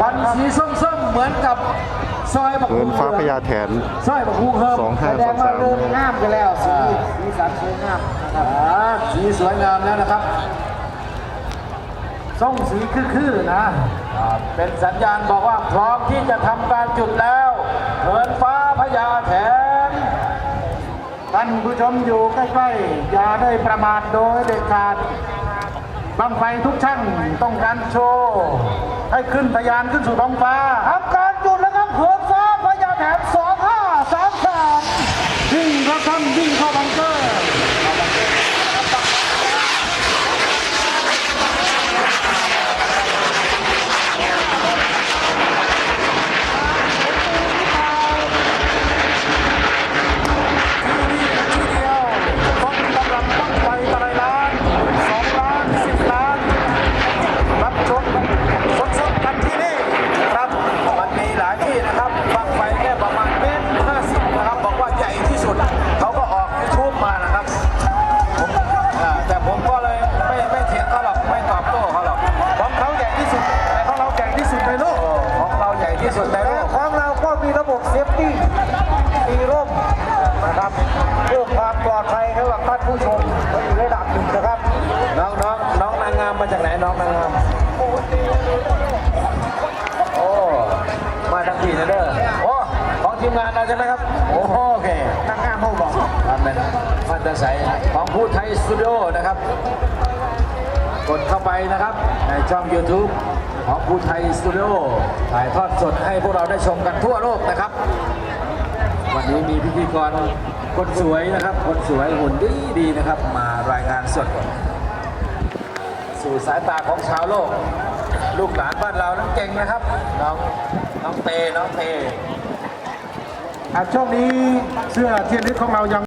ควันสีส้มๆเหมือนกับซอยบักเหินฟ้าพญาแถนซอยบักฮูเฮิมสองห้าแสดงว่าสองสามเริ่มงามกันแล้วสีสีสันสวยงามนะครับอ่าสีสวยงามแล้วนะครับส่งสีคือๆนะอ่าเป็นสัญญาณบอกว่าพร้อมที่จะทำการจุดแล้วเหินฟ้าพญาแถนท่านผู้ชมอยู่ใกล้ๆอย่าได้ประมาทโดยเด็ดขาด บังไฟทุกช่างต้องการโชว์ ให้ขึ้นทะยานขึ้นสู่ท้องฟ้า ที่สุดในโลกของเราก็มีระบบเซฟตี้มีร่มนะครับเพื่อความปลอดภัยให้กับท่านผู้ชมในระดับหนึ่งนะครับ น้องน้องน้องนางงามมาจากไหนน้องนางงามโอ้มาทั้งทีนะเด้อโอ้ของทีมงานเราใช่ไหมครับโอ้โอเคนางงามเขาบอกทำเป็นฟันตะไสของผู้ไทยสตูดิโอนะครับ กดเข้าไปนะครับในช่อง YouTube ของผู้ไทยสตูดิโอถ่ายทอดสดให้พวกเราได้ชมกันทั่วโลกนะครับ วันนี้มีพิธีกรคนสวยนะครับ คนสวยหุ่นดีดีๆนะครับ มารายงานสด สู่สายตาของชาวโลก ลูกหลานบ้านเรานั้นเก่งนะครับน้องน้องเตน้องเตอะช่วงนี้เสื้อเทียนลิศของเรายัง